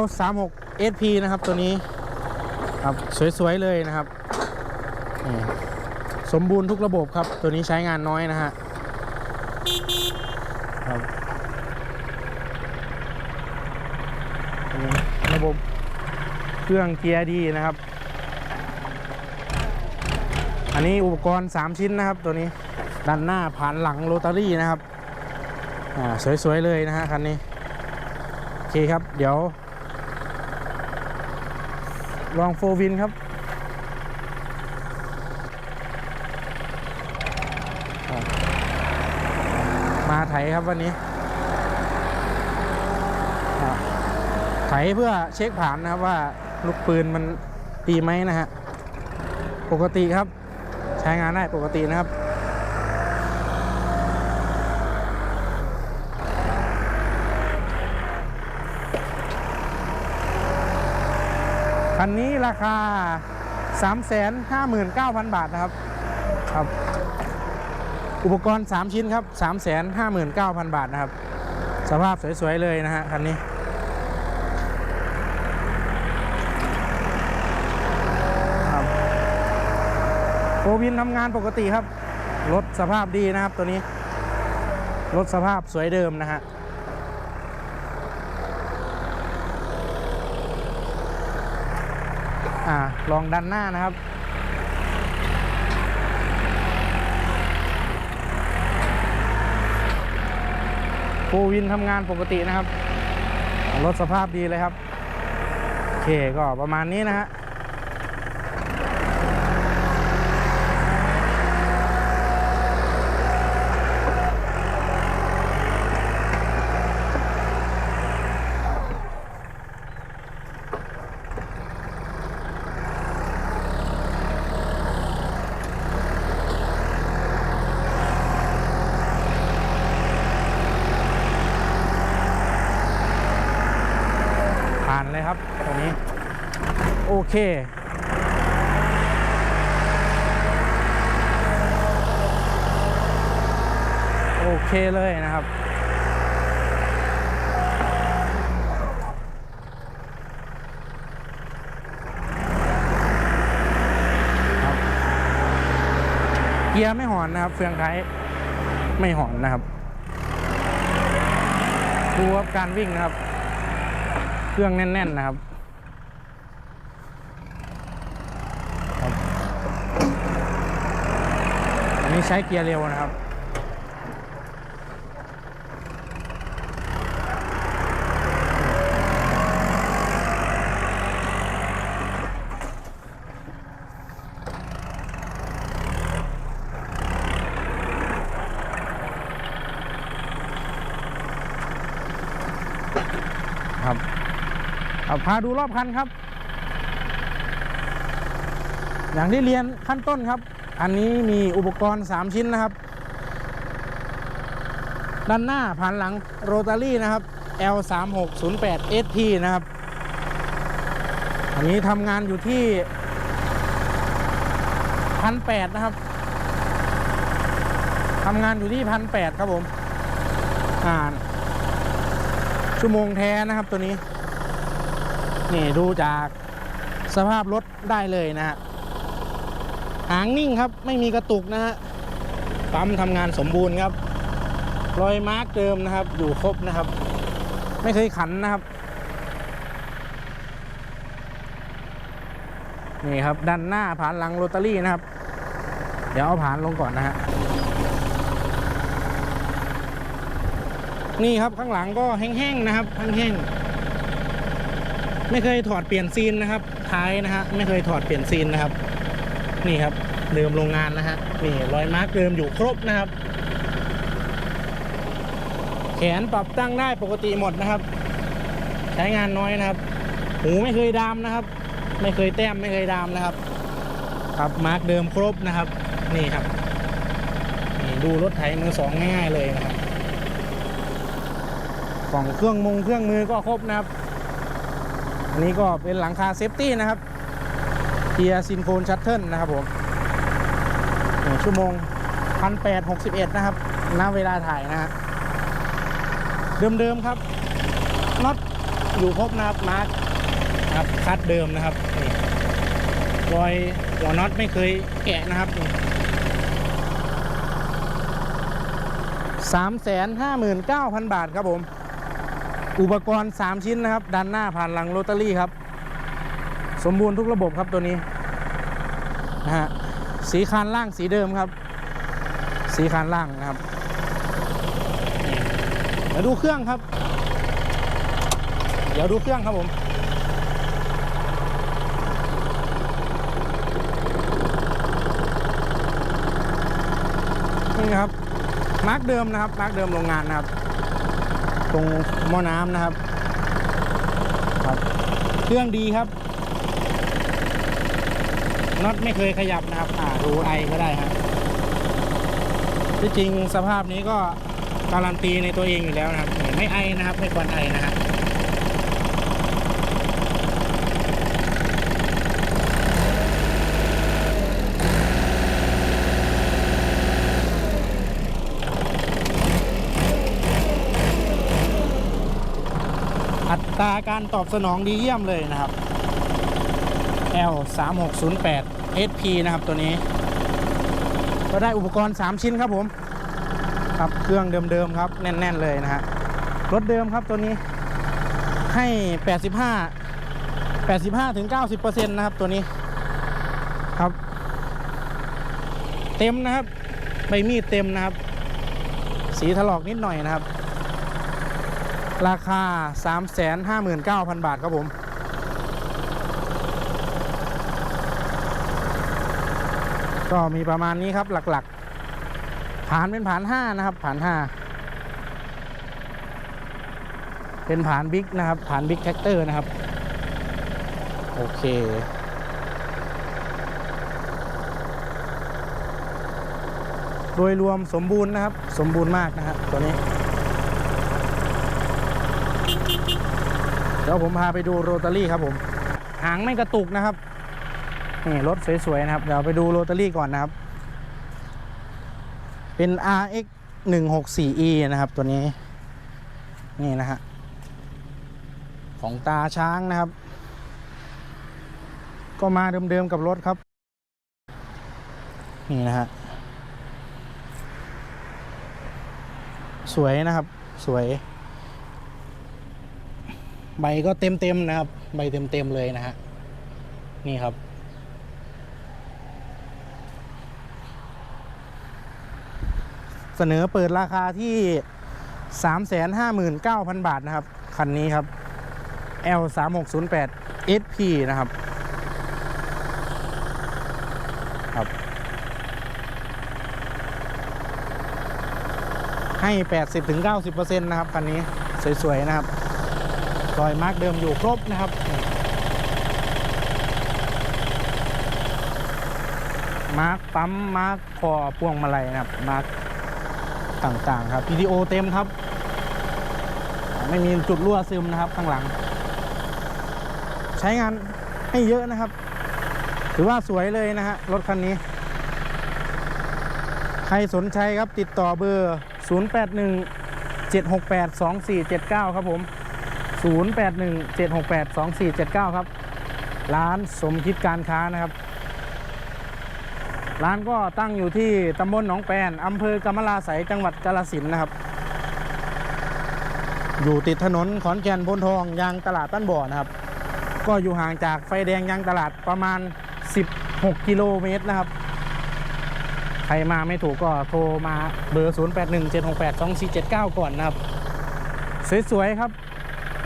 L 3 6 SP นะครับตัวนี้ครับสวยๆเลยนะครับสมบูรณ์ทุกระบบครับ ตัวนี้ใช้งานน้อยนะฮะครับระบบเครื่องเกียร์ดีนะครับ อันนี้อุปกรณ์ 3 ชิ้นนะครับ ตัวนี้ด้านหน้าผ่านหลังโรตารี่นะครับอ่าสวยๆเลยนะฮะคันนี้ โอเคครับ เดี๋ยว ลองโฟวินครับมาไถครับวันนี้ ไถเพื่อเช็คผ่านนะครับว่าลูกปืนมันดีไหมนะฮะ ปกติครับ ใช้งานได้ปกตินะครับ คันนี้ราคา 359,000 บาทนะครับครับ อุปกรณ์ 3 ชิ้นครับ 359,000 บาทนะครับ สภาพสวย ๆ เลยนะฮะคันนี้ครับโอวินทำงานปกติครับ รถสภาพดีนะครับตัวนี้ รถสภาพสวยเดิมนะฮะ อ่าลองดันหน้านะครับ โฟวินทำงานปกตินะครับ รถสภาพดีเลยครับ โอเคก็ประมาณนี้นะฮะานเลยครับตรงนี้ โอเคโอเคเลยนะครับ เกียร์ไม่หอนนะครับ เฟืองท้ายไม่หอนนะครับดูครับการวิ่งนะครับ เครื่องแน่น ๆ นะครับอันนี้ใช้เกียร์เร็วนะครับ เอาพาดูรอบคันครับ อย่างที่เรียนขั้นต้นครับ อันนี้มีอุปกรณ์ 3 ชิ้นนะครับ ด้านหน้าผ่านหลังโรตารี่นะครับ L 3 6 0 8 SP นะครับ อันนี้ทำงานอยู่ที่พันแปดนะครับทำงานอยู่ที่พันแปดครับผม อ่าน ชั่วโมงแท้นะครับตัวนี้ นี่ดูจากสภาพรถได้เลยนะฮะหางนิ่งครับไม่มีกระตุกนะฮะปั๊มทำงานสมบูรณ์ครับ รอยมาร์กเดิมนะครับ อยู่ครบนะครับ ไม่เคยขันนะครับ นี่ครับด้านหน้าผ่านหลังโรตารี่นะครับ เดี๋ยวเอาผ่านลงก่อนนะฮะนี่ครับข้างหลังก็แห้งๆนะครับแห้งๆ ไม่เคยถอดเปลี่ยนซีนนะครับ ท้ายนะฮะไม่เคยถอดเปลี่ยนซีนนะครับ นี่ครับเดิมโรงงานนะฮะนี่รอยมาร์กเดิมอยู่ครบนะครับ แขนปรับตั้งได้ปกติหมดนะครับ ใช้งานน้อยนะครับ หูไม่เคยดามนะครับ ไม่เคยแต้มไม่เคยดามนะครับครับมาร์กเดิมครบนะครับ นี่ครับนี่ดูรถไถมือสองง่ายๆเลยนะครับกล่องเครื่องมงเครื่องมือก็ครบนะครับ อันนี้ก็เป็นหลังคาเซฟตี้นะครับเกียร์ซินโคนชัตเทิลนะครับผมชั่วโมงพันแปดหกสิบเอ็ดนะครับณเวลาถ่ายนะฮะเดิมๆครับน็อตอยู่ครบนะครับมาร์คครับคัดเดิมนะครับรอยหัวน็อตไม่เคยแกะนะครับนี่สามแสนห้าหมื่นเก้าพันบาทครับผม อุปกรณ์ 3 ชิ้นนะครับด้านหน้าผ่านหลังโรตารี่ครับ สมบูรณ์ทุกระบบครับตัวนี้นะฮะสีคานล่างสีเดิมครับ สีคานล่างนะครับเดี๋ยวดูเครื่องครับ เดี๋ยวดูเครื่องครับผมนี่ครับมาร์กเดิมนะครับมาร์กเดิมโรงงานนะครับ ตรงหม้อน้ำนะครับครับ เครื่องดีครับน็อตไม่เคยขยับนะครับอ่าดูไอก็ได้ครับที่จริงสภาพนี้ก็การันตีในตัวเองอยู่แล้วนะครับไม่ไอนะครับ ไม่ควรไอนะครับ ตาการตอบสนองดีเยี่ยมเลยนะครับ L 3 6 0 8 SP นะครับตัวนี้ ก็ได้อุปกรณ์ 3 ชิ้นครับผม ครับเครื่องเดิมๆครับแน่น ๆ เลยนะฮะรถเดิมครับตัวนี้ให้ 85 85ถึง90%นะครับตัวนี้ครับ เต็มนะครับใบมีดเต็มนะครับ สีถลอกนิดหน่อยนะครับ ราคา 359,000 บาทครับผม ก็มีประมาณนี้ครับหลักๆ ผ่านเป็นผ่าน 5 นะครับ ผ่าน 5 เป็นผ่านบิ๊กนะครับ ผ่านบิ๊กแท็กเตอร์นะครับ โอเคโดยรวมสมบูรณ์นะครับ สมบูรณ์มากนะครับตัวนี้ เดี๋ยวผมพาไปดูโรตารี่ครับผม หางไม่กระตุกนะครับ นี่รถสวยๆนะครับ เดี๋ยวไปดูโรตารี่ก่อนนะครับ เป็น RX 164E นะครับตัวนี้ นี่นะฮะ ของตาช้างนะครับ ก็มาเดิมๆกับรถครับ นี่นะฮะ สวยนะครับ สวย ใบก็เต็มเต็มนะครับ ใบเต็มเต็มเลยนะฮะนี่ครับ เสนอเปิดราคาที่ 359,000 บาทนะครับ คันนี้ครับ L 3 6 0 8 SP นะครับครับให้ 80-90%นะครับ คันนี้สวย ๆ นะครับ รอยมาร์กเดิมอยู่ครบนะครับมาร์กปั๊มมาร์กคอพวงมาลัยนะครับมาร์กต่างๆ ครับ PDO เต็มครับ ไม่มีจุดรั่วซึมนะครับข้างหลัง ใช้งานให้เยอะนะครับ ถือว่าสวยเลยนะฮะรถคันนี้ ใครสนใจครับติดต่อเบอร์ 081 768 2479 ครับผม 0817682479 ครับ ร้านสมคิดการค้านะครับ ร้านก็ตั้งอยู่ที่ตำบลหนองแปนอำเภอกำมะลาไสยจังหวัดกาฬสินนะครับ อยู่ติดถนนขอนแก่นโพนทองยางตลาดต้นบ่อนะครับ ก็อยู่ห่างจากไฟแดงยางตลาดประมาณ 16 กิโลเมตรนะครับใครมาไม่ถูกก็โทรมาเบอร์ 0817682479 ก่อนนะครับ สวย ๆ ครับ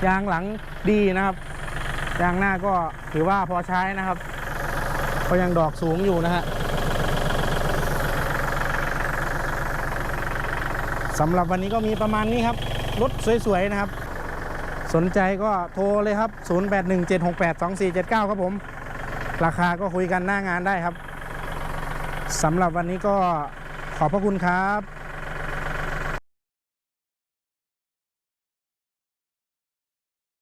ยางหลังดีนะครับ ยางหน้าก็ถือว่าพอใช้นะครับก็ยังดอกสูงอยู่นะฮะสำหรับวันนี้ก็มีประมาณนี้ครับ รถสวยๆนะครับ สนใจก็โทรเลยครับ 0817682479 ครับผม ราคาก็คุยกันหน้างานได้ครับสำหรับวันนี้ก็ขอบพระคุณครับ